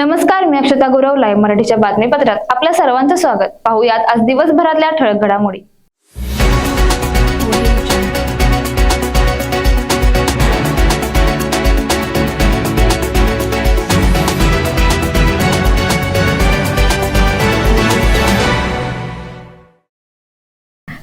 नमस्कार मी अक्षता गुरव लाईव्ह मराठीच्या बातमीपत्रात. आपल्या सर्वांचं स्वागत. पाहुयात आज दिवसभरातल्या ठळक घडामोडी.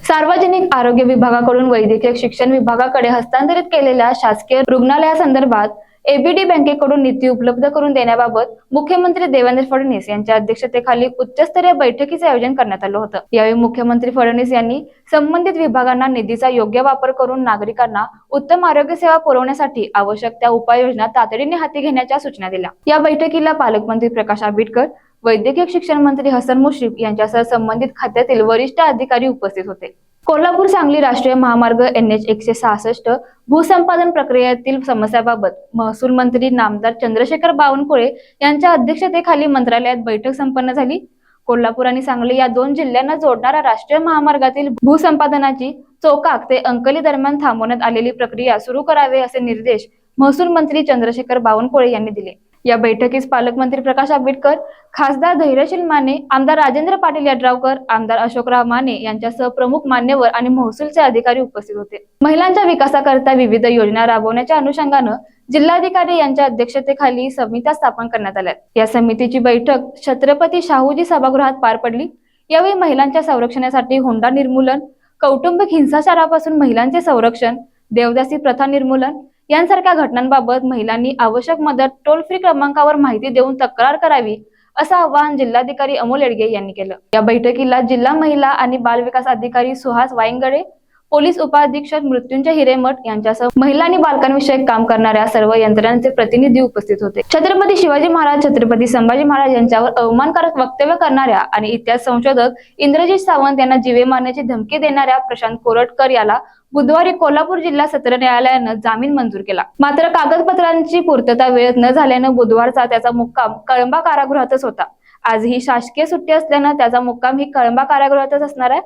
सार्वजनिक आरोग्य विभागाकडून वैद्यकीय शिक्षण विभागाकडे हस्तांतरित केलेल्या शासकीय रुग्णालयासंदर्भात एबीडी बँकेकडून निधी उपलब्ध करून देण्याबाबत मुख्यमंत्री देवेंद्र फडणवीस यांच्या अध्यक्षतेखाली उच्चस्तरीय बैठकीचे आयोजन करण्यात आलं होतं. यावेळी मुख्यमंत्री फडणवीस यांनी संबंधित विभागांना निधीचा योग्य वापर करून नागरिकांना उत्तम आरोग्य सेवा पुरवण्यासाठी आवश्यक त्या उपाययोजना तातडीने हाती घेण्याच्या सूचना दिल्या. या बैठकीला पालकमंत्री प्रकाश आंबेडकर वैद्यकीय शिक्षण मंत्री हसन मुश्रीफ यांच्यासह संबंधित खात्यातील वरिष्ठ अधिकारी उपस्थित होते. कोल्हापूर सांगली राष्ट्रीय महामार्ग एन एच एकशे सहासष्ट भूसंपादन प्रक्रियेतील समस्याबाबत महसूल मंत्री नामदार चंद्रशेखर बावनकुळे यांच्या अध्यक्षतेखाली मंत्रालयात बैठक संपन्न झाली. कोल्हापूर आणि सांगली या दोन जिल्ह्यांना जोडणाऱ्या राष्ट्रीय महामार्गातील भूसंपादनाची चोकाक ते अंकली दरम्यान थांबवण्यात आलेली प्रक्रिया सुरू करावे असे निर्देश महसूल मंत्री चंद्रशेखर बावनकुळे यांनी दिले. या बैठकीस पालकमंत्री प्रकाश आंबेडकर खासदार धैर्यशील माने आमदार राजेंद्र पाटील यड्रावकर आमदार अशोकराव माने यांच्यासह प्रमुख मान्यवर आणि महसूलचे अधिकारी उपस्थित होते. महिलांच्या विकासाकरता विविध योजना राबवण्याच्या अनुषंगानं जिल्हाधिकारी यांच्या अध्यक्षतेखाली समित्या स्थापन करण्यात आल्या. या समितीची बैठक छत्रपती शाहूजी सभागृहात पार पडली. यावेळी महिलांच्या संरक्षणासाठी हुंडा निर्मूलन कौटुंबिक हिंसाचारापासून महिलांचे संरक्षण देवदासी प्रथा निर्मूलन यांसारख्या घटनांबाबत महिलांनी आवश्यक मदत टोल फ्री क्रमांकावर माहिती देऊन तक्रार करावी असं आवाहन जिल्हाधिकारी अमोल येडगे यांनी केलं. या बैठकीला जिल्हा महिला आणि बालविकास अधिकारी सुहास वाईंगडे पोलीस उपाधीक्षक मृत्युंजय हिरेमठ यांच्यासह महिला आणि बालकांविषयक काम करणाऱ्या सर्व यंत्रणांचे प्रतिनिधी उपस्थित होते. छत्रपती शिवाजी महाराज छत्रपती संभाजी महाराज यांच्यावर अवमानकारक वक्तव्य करणाऱ्या आणि इतिहास संशोधक इंद्रजित सावंत यांना जीवे मारण्याची धमकी देणाऱ्या प्रशांत कोरटकर याला बुधवारी कोल्हापूर जिल्हा सत्र न्यायालयानं जामीन मंजूर केला. मात्र कागदपत्रांची पूर्तता वेळेत न झाल्यानं बुधवारचा त्याचा मुक्काम कळंबा कारागृहातच होता. आज ही शासकीय सुट्टी असल्यानं त्याचा मुक्काम ही कळंबा कारागृहातच असणार आहे.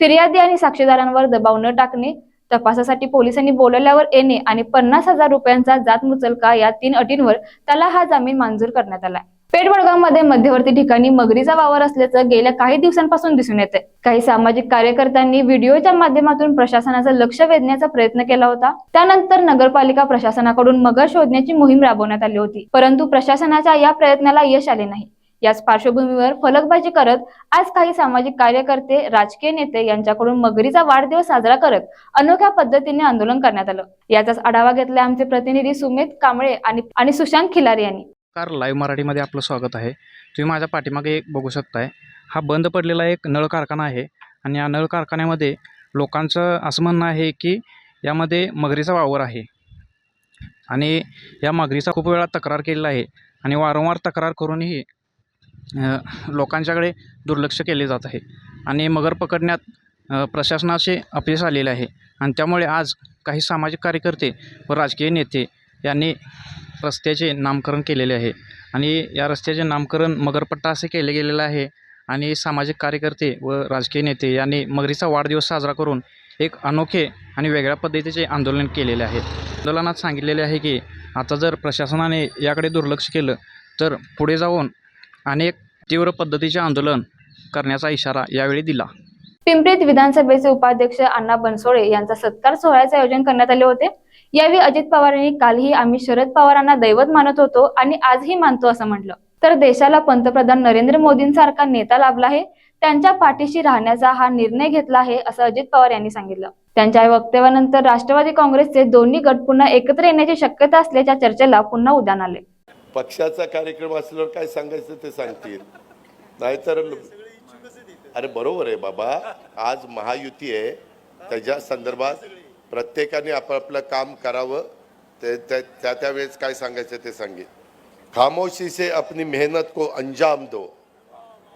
फिर्यादी आणि साक्षीदारांवर दबाव न टाकणे तपासासाठी पोलिसांनी बोलवल्यावर येणे आणि पन्नास हजार रुपयांचा जात मुचलका या तीन अटींवर त्याला हा जामीन मंजूर करण्यात आला पेठवडगावमध्ये मध्यवर्ती ठिकाणी मगरीचा वावर असल्याचं गेल्या काही दिवसांपासून दिसून येते काही सामाजिक कार्यकर्त्यांनी व्हिडिओच्या माध्यमातून प्रशासनाचं लक्ष वेधण्याचा प्रयत्न केला होता. त्यानंतर नगरपालिका प्रशासनाकडून मगर शोधण्याची मोहीम राबवण्यात आली होती. परंतु प्रशासनाच्या या प्रयत्नाला यश आले नाही. याच पार्श्वभूमीवर फलकबाजी करत आज काही सामाजिक कार्यकर्ते राजकीय नेते यांच्याकडून मगरीचा वाढदिवस साजरा करत अनोख्या पद्धतीने आंदोलन करण्यात आलं. याचाच आढावा घेतला आमचे प्रतिनिधी सुमित कांबळे आणि आणि सुशांत खिलारे यांनी. कार लाईव्ह मराठीमध्ये आपलं स्वागत आहे. तुम्ही माझ्या पाठीमागे एक बघू शकताय. हा बंद पडलेला एक नळ कारखाना आहे आणि या नळ कारखान्यामध्ये लोकांचं असं म्हणणं आहे की यामध्ये मगरीचा वावर आहे. आणि या मगरीचा खूप वेळा तक्रार केलेला आहे आणि वारंवार तक्रार करूनही लोकांच्याकडे दुर्लक्ष केले जात आहे आणि मगर पकडण्यात प्रशासनाचे अपयश आलेले आहे. आणि त्यामुळे आज काही सामाजिक कार्यकर्ते व राजकीय नेते यांनी रस्त्याचे नामकरण केलेले आहे. आणि या रस्त्याचे नामकरण मगरपट्टा असे केले गेलेलं आहे आणि सामाजिक कार्यकर्ते व राजकीय नेते यांनी मगरीचा वाढदिवस साजरा करून एक अनोखे आणि वेगळ्या पद्धतीचे आंदोलन केलेले आहे. आंदोलनात सांगितलेले आहे की आता जर प्रशासनाने याकडे दुर्लक्ष केलं तर पुढे जाऊन अनेक तीव्र पद्धतीचे आंदोलन करण्याचा इशारा यावेळी दिला. पिंपरीत विधानसभेचे उपाध्यक्ष अण्णा बनसोडे यांचा सत्कार सोहळ्याचे आयोजन करण्यात आले होते. यावेळी अजित पवार यांनी कालही आम्ही शरद पवारांना दैवत मानत होतो आणि आजही मानतो असं म्हटलं. तर देशाला पंतप्रधान नरेंद्र मोदींसारखा नेता लाभला आहे. त्यांच्या पाठीशी राहण्याचा हा निर्णय घेतला आहे असं अजित पवार यांनी सांगितलं. त्यांच्या वक्तव्यानंतर राष्ट्रवादी काँग्रेसचे दोन्ही गट पुन्हा एकत्र येण्याची शक्यता असल्याच्या चर्चेला पुन्हा उदान आले. पक्षाचा कार्यक्रम असल्यावर काय सांगायचं ते सांगतील. नाहीतर अरे बरोबर आहे बाबा. आज महायुती आहे. त्याच्या संदर्भात प्रत्येकाने आपापलं काम करावं. ते त्या त्या त्या वेळेस काय सांगायचं ते सांगेल खामोशी से अपनी मेहनत को अंजाम दो.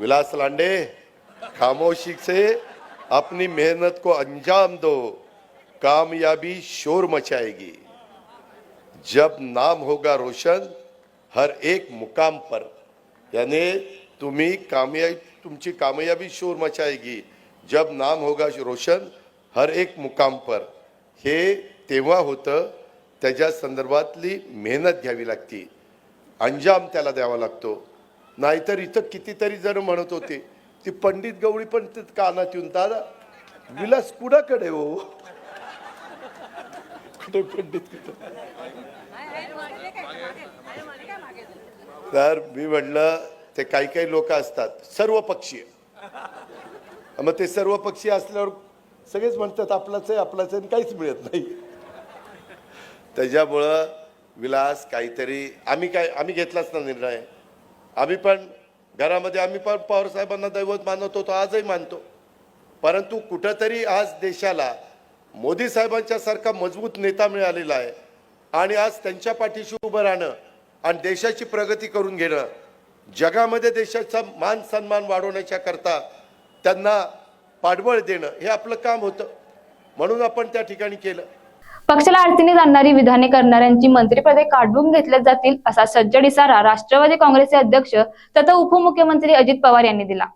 विलास लांडे खामोशी से अपनी मेहनत को अंजाम दो. कामयाबी शोर मचाएगी. जब नाम होगा रोशन हर एक मुकाम पर। यानी तुम्ही कामयाबी तुमची कामयाबी शोर मचाएगी। जब नाम होगा रोशन हर एक मुकाम पर। हे तेव्हा होतं त्याच्या संदर्भातली मेहनत घ्यावी लागती। अंजाम त्याला द्यावा लागतो। नाहीतर इथं कितीतरी जण म्हणत होते ती पंडित गवळी पण ते कानात येऊन दादा विलास कुणाकडे हो? कुठे पंडित कुठे तर मी म्हणलं ते काही काही लोक असतात सर्व पक्षीय मग ते सर्व पक्षी असल्यावर सगळेच म्हणतात आपलाच आहे आपलाच आहे आणि काहीच मिळत नाही. त्याच्यामुळं विलास काहीतरी आम्ही काय आम्ही घेतलाच ना निर्णय. आम्ही पण घरामध्ये आम्ही पण पवार साहेबांना दैवत मानत होतो आजही मानतो. परंतु कुठंतरी आज देशाला मोदी साहेबांच्यासारखा मजबूत नेता मिळालेला आहे. आणि आज त्यांच्या पाठीशी उभं राहणं आणि देशाची प्रगती करून घेणं जगामध्ये देशाचा मान सन्मान वाढवण्याच्या करता त्यांना पाठबळ देणं हे आपलं काम होतं. म्हणून आपण त्या ठिकाणी केलं. पक्षाला अडचणी आणणारी विधाने करणाऱ्यांची मंत्रिपदे काढून घेतल्या जातील असा सज्जड इशारा राष्ट्रवादी काँग्रेसचे अध्यक्ष तथा उपमुख्यमंत्री अजित पवार यांनी दिला.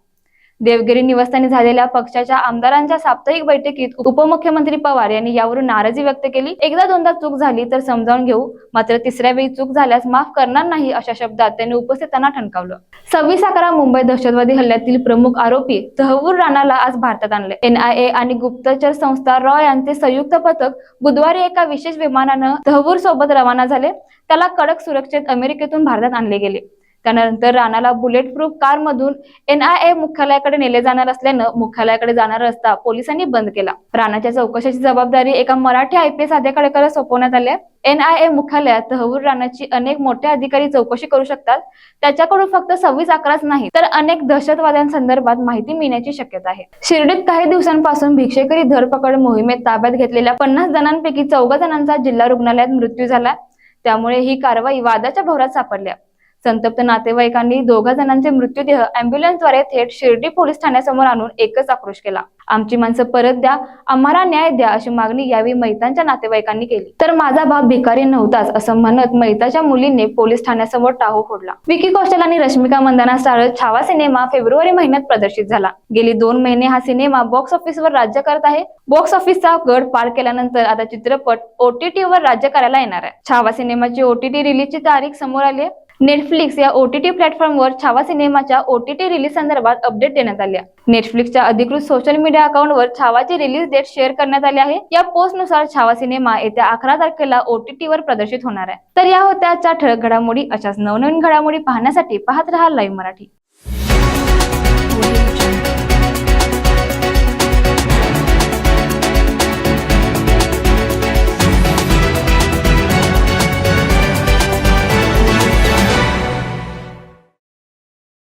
देवगिरी निवासस्थानी झालेल्या पक्षाच्या आमदारांच्या साप्ताहिक बैठकीत उपमुख्यमंत्री पवार यांनी यावरून नाराजी व्यक्त केली. एकदा दोनदा चूक झाली तर समजावून घेऊ. मात्र तिसऱ्या वेळी चूक झाल्यास माफ करणार नाही अशा शब्दात त्यांनी उपस्थितांना ठणकावलं. सव्वीस अकरा मुंबई दहशतवादी हल्ल्यातील प्रमुख आरोपी तहवूर राणाला आज भारतात आणले एनआयए आणि गुप्तचर संस्था रॉ यांचे संयुक्त पथक बुधवारी एका विशेष विमानानं तहवूर सोबत रवाना झाले. त्याला कडक सुरक्षेत अमेरिकेतून भारतात आणले गेले. त्यानंतर राणाला बुलेट प्रूफ कारमधून एनआयए मुख्यालयाकडे नेले जाणार असल्यानं मुख्यालयाकडे जाणारा रस्ता पोलिसांनी बंद केला. राणाच्या चौकशीची जबाबदारी एका मराठी आयपीएस अधिकाऱ्याकडे सोपवण्यात आली एनआयए मुख्यालयात तहवूर राणाची अनेक मोठे अधिकारी चौकशी करू शकतात. त्याच्याकडून फक्त सव्वीस अकराच नाही तर अनेक दहशतवाद्यांसंदर्भात माहिती मिळण्याची शक्यता आहे. शिर्डीत काही दिवसांपासून भिक्षेकरी धरपकड मोहिमेत ताब्यात घेतलेल्या पन्नास जणांपैकी चौघा जणांचा जिल्हा रुग्णालयात मृत्यू झाला. त्यामुळे ही कारवाई वादाच्या भोवरात सापडल्या संतप्त नातेवाईकांनी दोघा जणांचे मृत्यूदेह अँब्युलन्सद्वारे थेट शिर्डी पोलीस ठाण्यासमोर आणून एकच आक्रोश केला. आमची माणसं परत द्या आम्हाला न्याय द्या अशी मागणी यावेळी मैतांच्या नातेवाईकांनी केली. तर माझा बाप भिकारी नव्हताच असं म्हणत मैताच्या मुलीने पोलीस ठाण्यासमोर टाहो फोडला. विकी कौशल आणि रश्मिका मंदाना स्टारर छावा सिनेमा फेब्रुवारी महिन्यात प्रदर्शित झाला. गेली दोन महिने हा सिनेमा बॉक्स ऑफिसवर राज्य करत आहे. बॉक्स ऑफिसचा गड पार केल्यानंतर आता चित्रपट ओटीटी वर राज्य करायला येणार आहे. छावा सिनेमाची ओटीटी रिलीजची तारीख समोर आली आहे. नेटफ्लिक्स या ओ टी टी प्लॅटफॉर्मवर छावा सिनेमाच्या ओ टी टी रिलीज संदर्भात अपडेट देण्यात आली आहे. नेटफ्लिक्सच्या अधिकृत सोशल मीडिया अकाउंटवर छावाची रिलीज डेट शेअर करण्यात आली आहे. या पोस्टनुसार छावा सिनेमा येत्या अकरा तारखेला ओ टी वर प्रदर्शित होणार आहे. तर या होत्या आजच्या ठळक घडामोडी. अशाच नवनवीन घडामोडी पाहण्यासाठी पाहत रहा लाईव्ह मराठी.